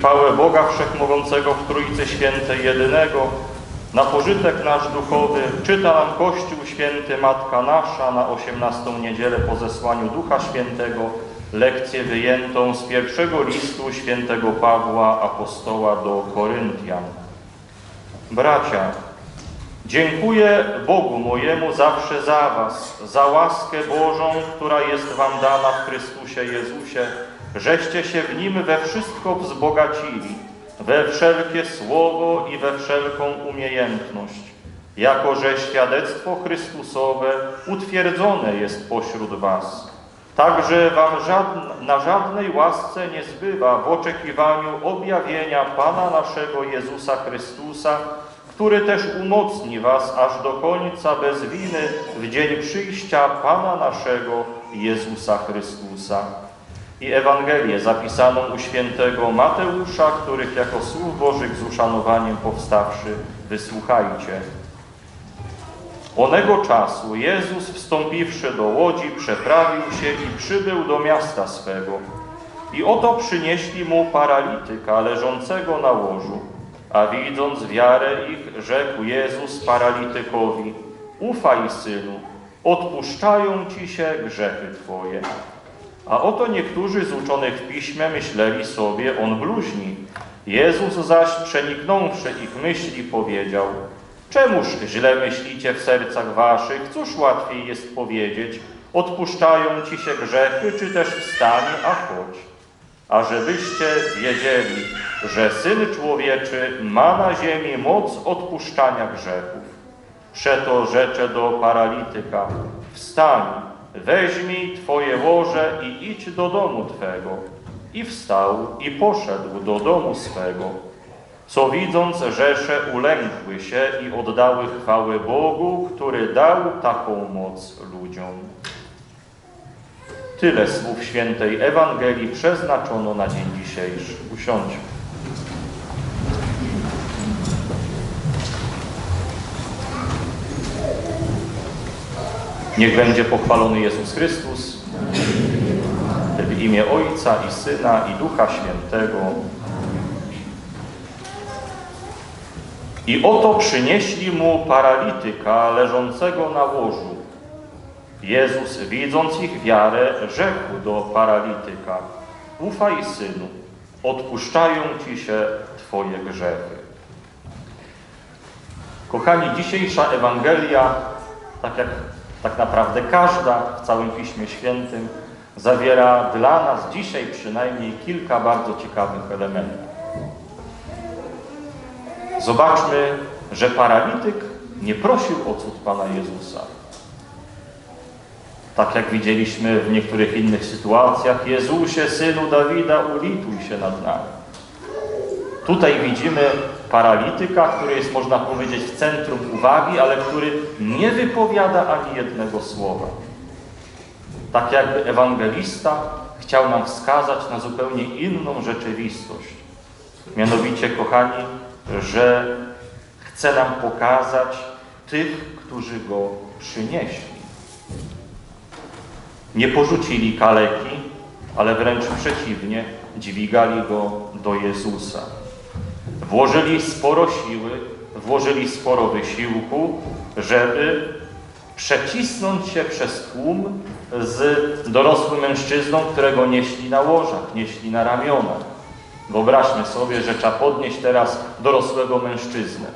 Chwałę Boga Wszechmogącego w Trójcy Świętej Jedynego, na pożytek nasz duchowy, czyta nam Kościół Święty Matka Nasza na 18 niedzielę po zesłaniu Ducha Świętego, lekcję wyjętą z pierwszego listu świętego Pawła Apostoła do Koryntian. Bracia, dziękuję Bogu mojemu zawsze za was, za łaskę Bożą, która jest wam dana w Chrystusie Jezusie, żeście się w Nim we wszystko wzbogacili, we wszelkie słowo i we wszelką umiejętność, jako że świadectwo Chrystusowe utwierdzone jest pośród was. Także wam na żadnej łasce nie zbywa w oczekiwaniu objawienia Pana naszego Jezusa Chrystusa, który też umocni was aż do końca bez winy w dzień przyjścia Pana naszego Jezusa Chrystusa. I Ewangelię zapisaną u świętego Mateusza, których jako słów Bożych z uszanowaniem powstawszy, wysłuchajcie. Onego czasu Jezus wstąpiwszy do łodzi, przeprawił się i przybył do miasta swego. I oto przynieśli mu paralityka leżącego na łożu. A widząc wiarę ich, rzekł Jezus paralitykowi, ufaj synu, odpuszczają ci się grzechy twoje. A oto niektórzy z uczonych w piśmie myśleli sobie, on bluźni. Jezus zaś przeniknąwszy ich myśli powiedział, czemuż źle myślicie w sercach waszych, cóż łatwiej jest powiedzieć, odpuszczają ci się grzechy, czy też wstań, a chodź. A żebyście wiedzieli, że Syn Człowieczy ma na ziemi moc odpuszczania grzechów. Przeto rzecze do paralityka, wstań, weźmij Twoje łoże i idź do domu Twego. I wstał i poszedł do domu swego. Co widząc rzesze ulękły się i oddały chwałę Bogu, który dał taką moc ludziom. Tyle słów świętej Ewangelii przeznaczono na dzień dzisiejszy. Usiądźmy. Niech będzie pochwalony Jezus Chrystus w imię Ojca i Syna i Ducha Świętego. I oto przynieśli mu paralityka leżącego na łożu. Jezus, widząc ich wiarę, rzekł do paralityka: Ufaj, synu, odpuszczają ci się Twoje grzechy. Kochani, dzisiejsza Ewangelia, tak jak tak naprawdę każda w całym Piśmie Świętym, zawiera dla nas dzisiaj przynajmniej kilka bardzo ciekawych elementów. Zobaczmy, że paralityk nie prosił o cud Pana Jezusa. Tak jak widzieliśmy w niektórych innych sytuacjach, Jezusie, Synu Dawida, ulituj się nad nami. Tutaj widzimy paralityka, który jest, można powiedzieć, w centrum uwagi, ale który nie wypowiada ani jednego słowa. Tak jakby ewangelista chciał nam wskazać na zupełnie inną rzeczywistość. Mianowicie, kochani, że chce nam pokazać tych, którzy go przynieśli. Nie porzucili kaleki, ale wręcz przeciwnie, dźwigali go do Jezusa. Włożyli sporo siły, włożyli sporo wysiłku, żeby przecisnąć się przez tłum z dorosłym mężczyzną, którego nieśli na łożach, nieśli na ramionach. Wyobraźmy sobie, że trzeba podnieść teraz dorosłego mężczyznę.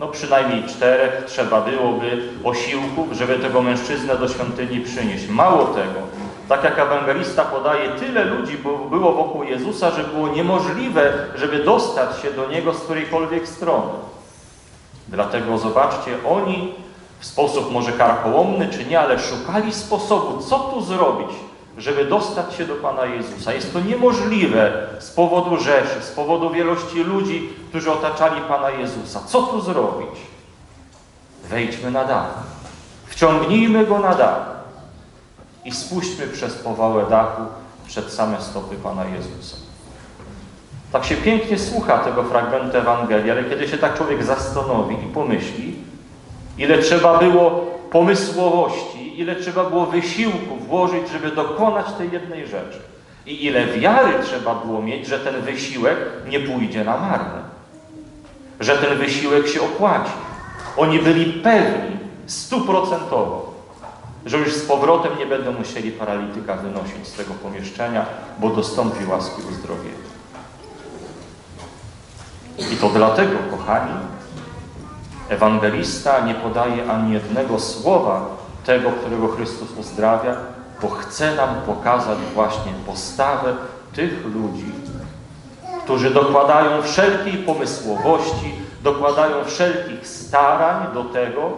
No przynajmniej czterech trzeba byłoby osiłków, żeby tego mężczyznę do świątyni przynieść. Mało tego, tak jak ewangelista podaje, tyle ludzi było wokół Jezusa, że było niemożliwe, żeby dostać się do Niego z którejkolwiek strony. Dlatego zobaczcie, oni w sposób może karkołomny czy nie, ale szukali sposobu, co tu zrobić, żeby dostać się do Pana Jezusa. Jest to niemożliwe z powodu rzeszy, z powodu wielości ludzi, którzy otaczali Pana Jezusa. Co tu zrobić? Wejdźmy na dach. Wciągnijmy Go na dach i spuśćmy przez powałę dachu przed same stopy Pana Jezusa. Tak się pięknie słucha tego fragmentu Ewangelii, ale kiedy się tak człowiek zastanowi i pomyśli, ile trzeba było pomysłowości, ile trzeba było wysiłku włożyć, żeby dokonać tej jednej rzeczy. I ile wiary trzeba było mieć, że ten wysiłek nie pójdzie na marne. Że ten wysiłek się opłaci. Oni byli pewni, stuprocentowo, że już z powrotem nie będą musieli paralityka wynosić z tego pomieszczenia, bo dostąpi łaski uzdrowienia. I to dlatego, kochani, ewangelista nie podaje ani jednego słowa tego, którego Chrystus uzdrawia, bo chce nam pokazać właśnie postawę tych ludzi, którzy dokładają wszelkiej pomysłowości, dokładają wszelkich starań do tego,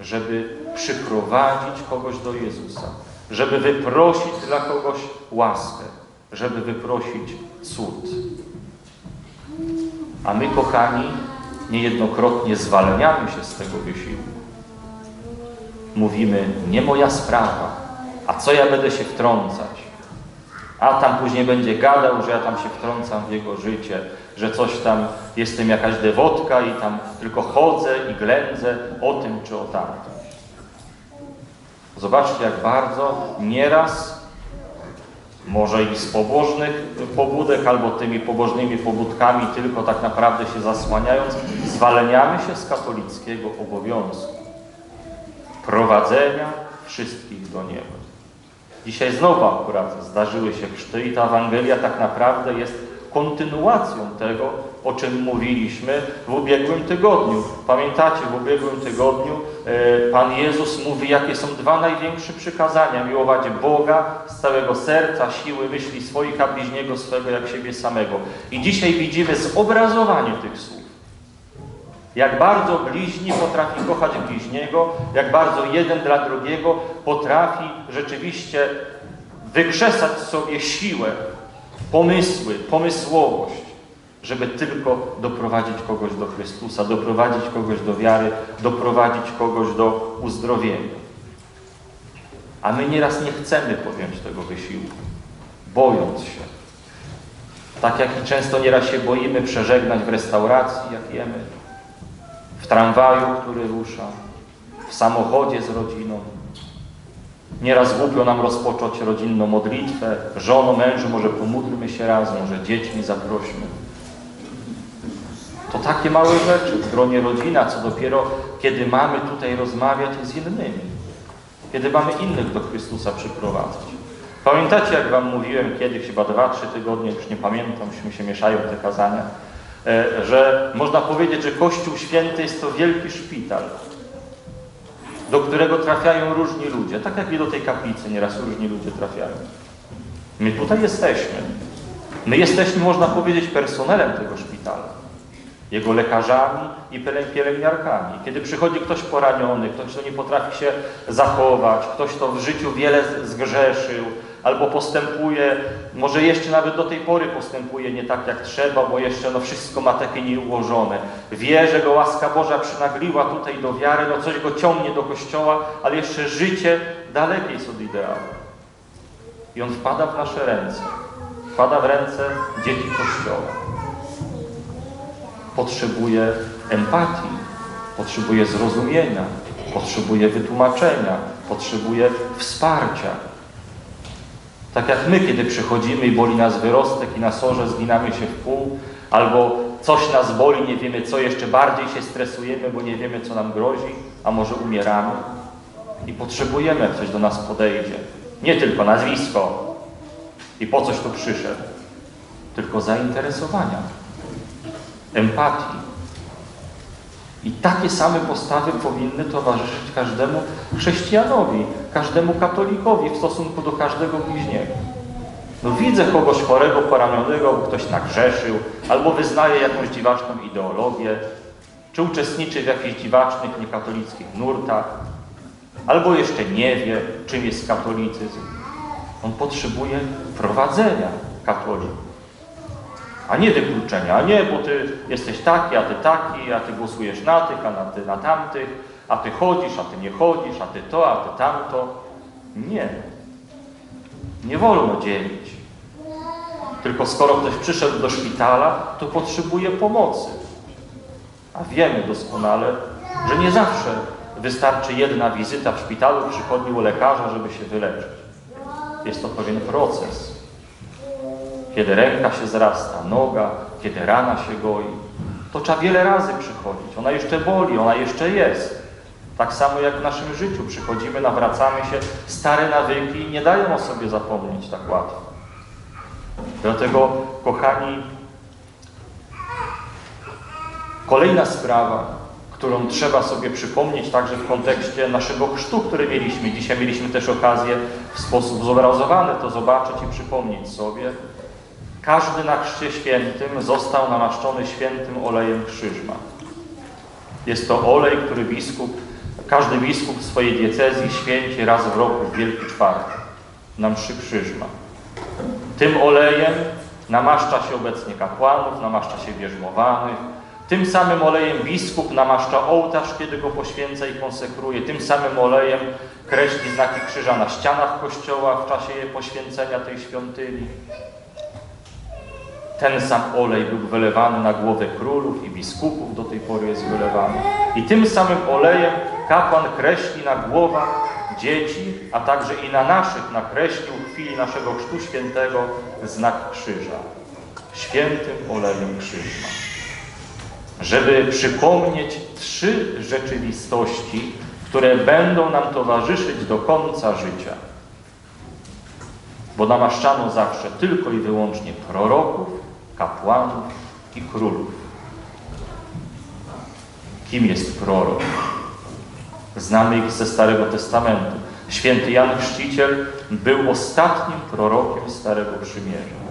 żeby przyprowadzić kogoś do Jezusa, żeby wyprosić dla kogoś łaskę, żeby wyprosić cud. A my, kochani, niejednokrotnie zwalniamy się z tego wysiłku. Mówimy, nie moja sprawa, a co ja będę się wtrącać? A tam później będzie gadał, że ja tam się wtrącam w jego życie, że coś tam, jestem jakaś dewotka i tam tylko chodzę i ględzę o tym czy o tamtym. Zobaczcie, jak bardzo nieraz, może i z pobożnych pobudek, albo tymi pobożnymi pobudkami, tylko tak naprawdę się zasłaniając, zwalniamy się z katolickiego obowiązku prowadzenia wszystkich do nieba. Dzisiaj znowu akurat zdarzyły się chrzty i ta Ewangelia tak naprawdę jest kontynuacją tego, o czym mówiliśmy w ubiegłym tygodniu. Pamiętacie, w ubiegłym tygodniu e, Pan Jezus mówi, jakie są dwa największe przykazania. Miłować Boga z całego serca, siły, myśli swoich, a bliźniego swego jak siebie samego. I dzisiaj widzimy zobrazowanie tych słów. Jak bardzo bliźni potrafi kochać bliźniego, jak bardzo jeden dla drugiego potrafi rzeczywiście wykrzesać sobie siłę, pomysły, pomysłowość, żeby tylko doprowadzić kogoś do Chrystusa, doprowadzić kogoś do wiary, doprowadzić kogoś do uzdrowienia. A my nieraz nie chcemy podjąć tego wysiłku, bojąc się. Tak jak i często nieraz się boimy przeżegnać w restauracji, jak jemy, w tramwaju, który rusza, w samochodzie z rodziną. Nieraz głupio nam rozpocząć rodzinną modlitwę. Żono, mężu, może pomódlmy się razem, może dziećmi zaprośmy. To takie małe rzeczy w gronie rodzina, co dopiero kiedy mamy tutaj rozmawiać z innymi. Kiedy mamy innych do Chrystusa przyprowadzać. Pamiętacie, jak Wam mówiłem kiedyś, chyba dwa, trzy tygodnie, już nie pamiętam, już mi się mieszają te kazania, e, że można powiedzieć, że Kościół Święty jest to wielki szpital, do którego trafiają różni ludzie. Tak jak i do tej kaplicy nieraz różni ludzie trafiają. My tutaj jesteśmy. My jesteśmy, można powiedzieć, personelem tego szpitala. Jego lekarzami i pielęgniarkami. Kiedy przychodzi ktoś poraniony, ktoś, kto nie potrafi się zachować, ktoś, kto w życiu wiele zgrzeszył, albo postępuje, może jeszcze nawet do tej pory postępuje nie tak jak trzeba, bo jeszcze no wszystko ma takie nieułożone. Wie, że go łaska Boża przynagliła tutaj do wiary, no coś go ciągnie do Kościoła, ale jeszcze życie dalekie jest od ideału. I on wpada w nasze ręce. Wpada w ręce dzieci Kościoła. Potrzebuje empatii, potrzebuje zrozumienia, potrzebuje wytłumaczenia, potrzebuje wsparcia. Tak jak my, kiedy przychodzimy i boli nas wyrostek i na sorze zginamy się w pół, albo coś nas boli, nie wiemy co, jeszcze bardziej się stresujemy, bo nie wiemy co nam grozi, a może umieramy i potrzebujemy, jak coś do nas podejdzie. Nie tylko nazwisko i po coś tu przyszedł, tylko zainteresowania, empatii. I takie same postawy powinny towarzyszyć każdemu chrześcijanowi, każdemu katolikowi w stosunku do każdego bliźniego. No widzę kogoś chorego, poranionego, bo ktoś nagrzeszył, albo wyznaje jakąś dziwaczną ideologię, czy uczestniczy w jakichś dziwacznych, niekatolickich nurtach, albo jeszcze nie wie, czym jest katolicyzm. On potrzebuje prowadzenia katolików a nie wykluczenia. A nie, bo ty jesteś taki, a ty taki, a ty głosujesz na tych, a na ty na tamtych, a ty chodzisz, a ty nie chodzisz, a ty to, a ty tamto. Nie. Nie wolno dzielić. Tylko skoro ktoś przyszedł do szpitala, to potrzebuje pomocy. A wiemy doskonale, że nie zawsze wystarczy jedna wizyta w szpitalu, przychodni u lekarza, żeby się wyleczyć. Jest to pewien proces. Kiedy ręka się zrasta, noga, kiedy rana się goi. To trzeba wiele razy przychodzić. Ona jeszcze boli, ona jeszcze jest. Tak samo jak w naszym życiu. Przychodzimy, nawracamy się, stare nawyki nie dają o sobie zapomnieć tak łatwo. Dlatego, kochani, kolejna sprawa, którą trzeba sobie przypomnieć także w kontekście naszego chrztu, który mieliśmy. Dzisiaj mieliśmy też okazję w sposób zobrazowany to zobaczyć i przypomnieć sobie. Każdy na chrzcie świętym został namaszczony świętym olejem krzyżma. Jest to olej, który biskup, każdy biskup w swojej diecezji święci raz w roku, w Wielki Czwartek, na mszy krzyżma. Tym olejem namaszcza się obecnie kapłanów, namaszcza się bierzmowanych. Tym samym olejem biskup namaszcza ołtarz, kiedy go poświęca i konsekruje. Tym samym olejem kreśli znaki krzyża na ścianach kościoła w czasie poświęcenia tej świątyni. Ten sam olej był wylewany na głowę królów i biskupów, do tej pory jest wylewany. I tym samym olejem kapłan kreśli na głowach dzieci, a także i na naszych nakreślił w chwili naszego chrztu świętego znak krzyża. Świętym olejem krzyża. Żeby przypomnieć trzy rzeczywistości, które będą nam towarzyszyć do końca życia. Bo namaszczano zawsze tylko i wyłącznie proroków, kapłanów i królów. Kim jest prorok? Znamy ich ze Starego Testamentu. Święty Jan Chrzciciel był ostatnim prorokiem Starego Przymierza.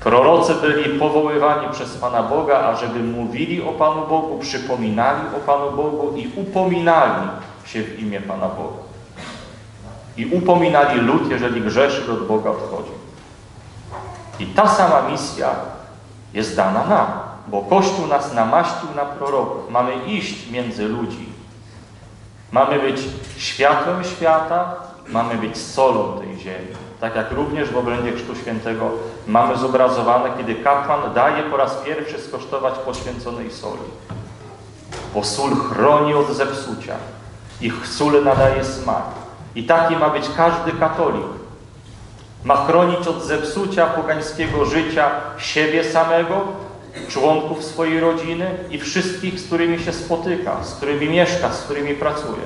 Prorocy byli powoływani przez Pana Boga, ażeby mówili o Panu Bogu, przypominali o Panu Bogu i upominali się w imię Pana Boga. I upominali lud, jeżeli grzeszy od Boga odchodzi. I ta sama misja jest dana nam, bo Kościół nas namaścił na proroków. Mamy iść między ludzi. Mamy być światłem świata, mamy być solą tej ziemi. Tak jak również w obrędzie Chrztu Świętego mamy zobrazowane, kiedy kapłan daje po raz pierwszy skosztować poświęconej soli. Bo sól chroni od zepsucia. Ich sól nadaje smak. I taki ma być każdy katolik. Ma chronić od zepsucia pogańskiego życia siebie samego, członków swojej rodziny i wszystkich, z którymi się spotyka, z którymi mieszka, z którymi pracuje.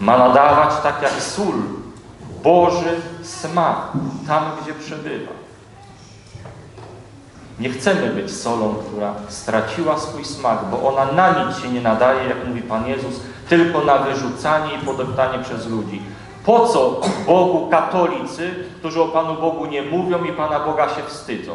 Ma nadawać tak jak sól Boży smak tam, gdzie przebywa. Nie chcemy być solą, która straciła swój smak, bo ona na nic się nie nadaje, jak mówi Pan Jezus, tylko na wyrzucanie i podeptanie przez ludzi. Po co Bogu katolicy, którzy o Panu Bogu nie mówią i Pana Boga się wstydzą?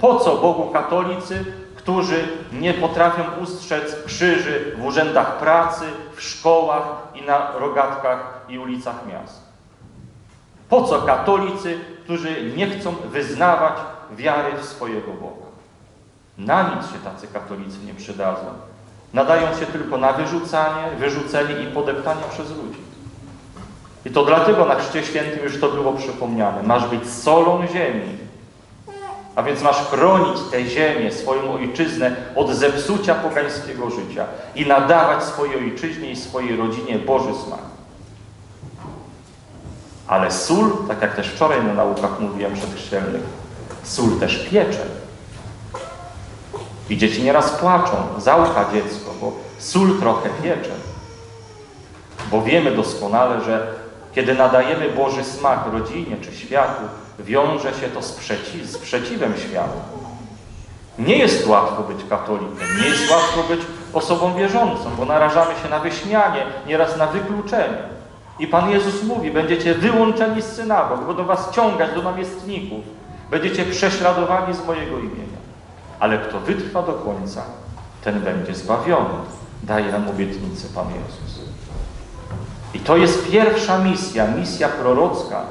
Po co Bogu katolicy, którzy nie potrafią ustrzec krzyży w urzędach pracy, w szkołach i na rogatkach i ulicach miast? Po co katolicy, którzy nie chcą wyznawać wiary w swojego Boga? Na nic się tacy katolicy nie przydadzą. Nadają się tylko na wyrzucanie, wyrzucenie i podeptanie przez ludzi. I to dlatego na Chrzcie Świętym już to było przypomniane. Masz być solą ziemi. A więc masz chronić tę ziemię, swoją ojczyznę od zepsucia pogańskiego życia i nadawać swojej ojczyźnie i swojej rodzinie Boży smak. Ale sól, tak jak też wczoraj na naukach mówiłem przedchrzcielnych, sól też piecze. I dzieci nieraz płaczą, zaucha dziecko, bo sól trochę piecze. Bo wiemy doskonale, że kiedy nadajemy Boży smak rodzinie czy światu, wiąże się to z, przeciw, sprzeciwem świata. Nie jest łatwo być katolikiem, nie jest łatwo być osobą wierzącą, bo narażamy się na wyśmianie, nieraz na wykluczenie. I Pan Jezus mówi, będziecie wyłączeni z synagog, będą was ciągać do namiestników, będziecie prześladowani z mojego imienia. Ale kto wytrwa do końca, ten będzie zbawiony. Daje nam obietnicę Pan Jezus. I to jest pierwsza misja, misja prorocka,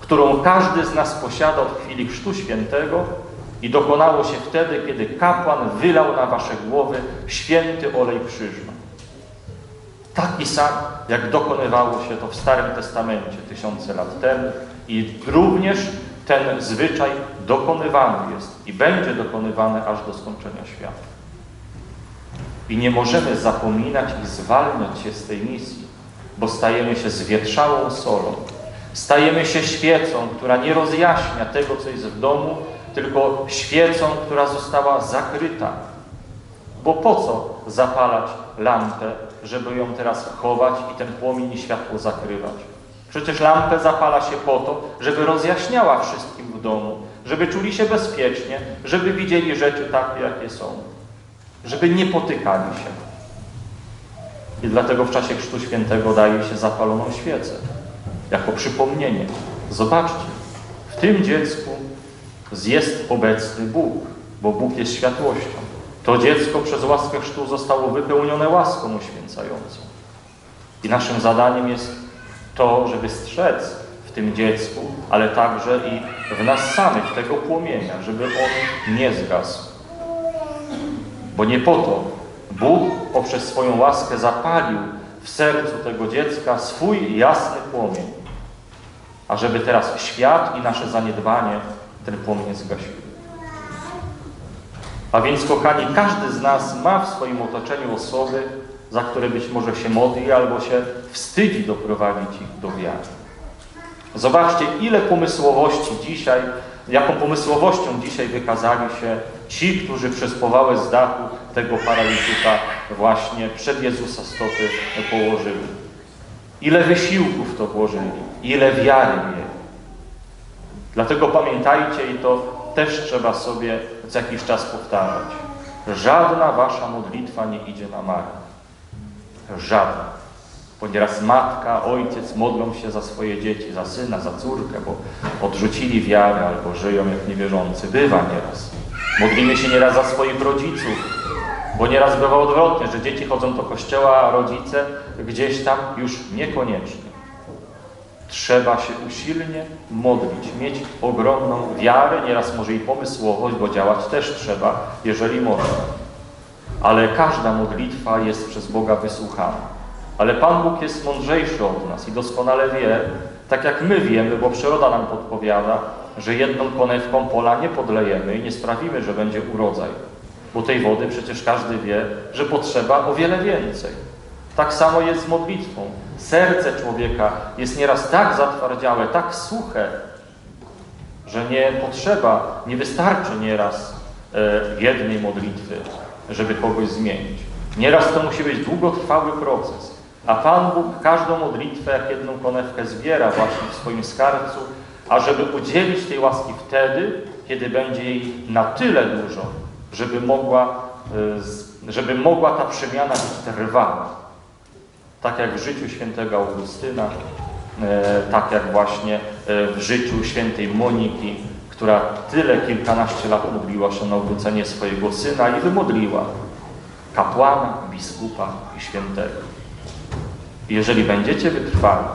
którą każdy z nas posiada od chwili Chrztu Świętego i dokonało się wtedy, kiedy kapłan wylał na wasze głowy święty olej krzyżma. Taki sam, jak dokonywało się to w Starym Testamencie tysiące lat temu i również ten zwyczaj dokonywany jest i będzie dokonywany aż do skończenia świata. I nie możemy zapominać i zwalniać się z tej misji, bo stajemy się zwietrzałą solą. Stajemy się świecą, która nie rozjaśnia tego, co jest w domu, tylko świecą, która została zakryta. Bo po co zapalać lampę, żeby ją teraz chować i ten płomień i światło zakrywać? Przecież lampę zapala się po to, żeby rozjaśniała wszystkim w domu, żeby czuli się bezpiecznie, żeby widzieli rzeczy takie, jakie są, żeby nie potykali się. I dlatego w czasie Chrztu Świętego daje się zapaloną świecę, jako przypomnienie. Zobaczcie, w tym dziecku jest obecny Bóg, bo Bóg jest światłością. To dziecko przez łaskę chrztu zostało wypełnione łaską uświęcającą. I naszym zadaniem jest to, żeby strzec w tym dziecku, ale także i w nas samych tego płomienia, żeby on nie zgasł. Bo nie po to Bóg poprzez swoją łaskę zapalił w sercu tego dziecka swój jasny płomień, a żeby teraz świat i nasze zaniedbanie ten płomień zgasiły. A więc, kochani, każdy z nas ma w swoim otoczeniu osoby, za które być może się modli albo się wstydzi doprowadzić ich do wiary. Zobaczcie, ile pomysłowości dzisiaj, jaką pomysłowością dzisiaj wykazali się ci, którzy przez powałę z dachu tego paralityka właśnie przed Jezusa stopy położyli. Ile wysiłków to włożyli, ile wiary mieli. Dlatego pamiętajcie i to też trzeba sobie co jakiś czas powtarzać. Żadna wasza modlitwa nie idzie na marne. Żadna. Bo nieraz matka, ojciec modlą się za swoje dzieci, za syna, za córkę, bo odrzucili wiarę albo żyją jak niewierzący. Bywa nieraz. Modlimy się nieraz za swoich rodziców, bo nieraz bywa odwrotnie, że dzieci chodzą do kościoła, a rodzice gdzieś tam już niekoniecznie. Trzeba się usilnie modlić, mieć ogromną wiarę, nieraz może i pomysłowość, bo działać też trzeba, jeżeli można. Ale każda modlitwa jest przez Boga wysłuchana. Ale Pan Bóg jest mądrzejszy od nas i doskonale wie, tak jak my wiemy, bo przyroda nam podpowiada, że jedną konewką pola nie podlejemy i nie sprawimy, że będzie urodzaj. Bo tej wody przecież każdy wie, że potrzeba o wiele więcej. Tak samo jest z modlitwą. Serce człowieka jest nieraz tak zatwardziałe, tak suche, że nie potrzeba, nie wystarczy nieraz e, jednej modlitwy, żeby kogoś zmienić. Nieraz to musi być długotrwały proces. A Pan Bóg każdą modlitwę, jak jedną konewkę zbiera właśnie w swoim skarbcu, ażeby udzielić tej łaski wtedy, kiedy będzie jej na tyle dużo, żeby mogła, e, żeby mogła ta przemiana być trwała. Tak jak w życiu świętego Augustyna, e, tak jak właśnie e, w życiu świętej Moniki, która tyle, kilkanaście lat modliła się na obrócenie swojego syna i wymodliła kapłana, biskupa i świętego. Jeżeli będziecie wytrwali,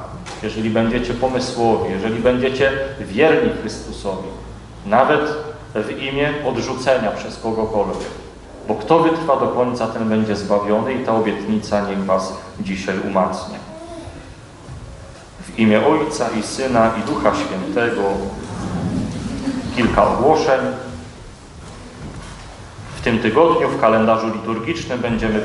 jeżeli będziecie pomysłowi, jeżeli będziecie wierni Chrystusowi, nawet w imię odrzucenia przez kogokolwiek, bo kto wytrwa do końca, ten będzie zbawiony i ta obietnica niech Was dzisiaj umacnia. W imię Ojca i Syna i Ducha Świętego kilka ogłoszeń. W tym tygodniu w kalendarzu liturgicznym będziemy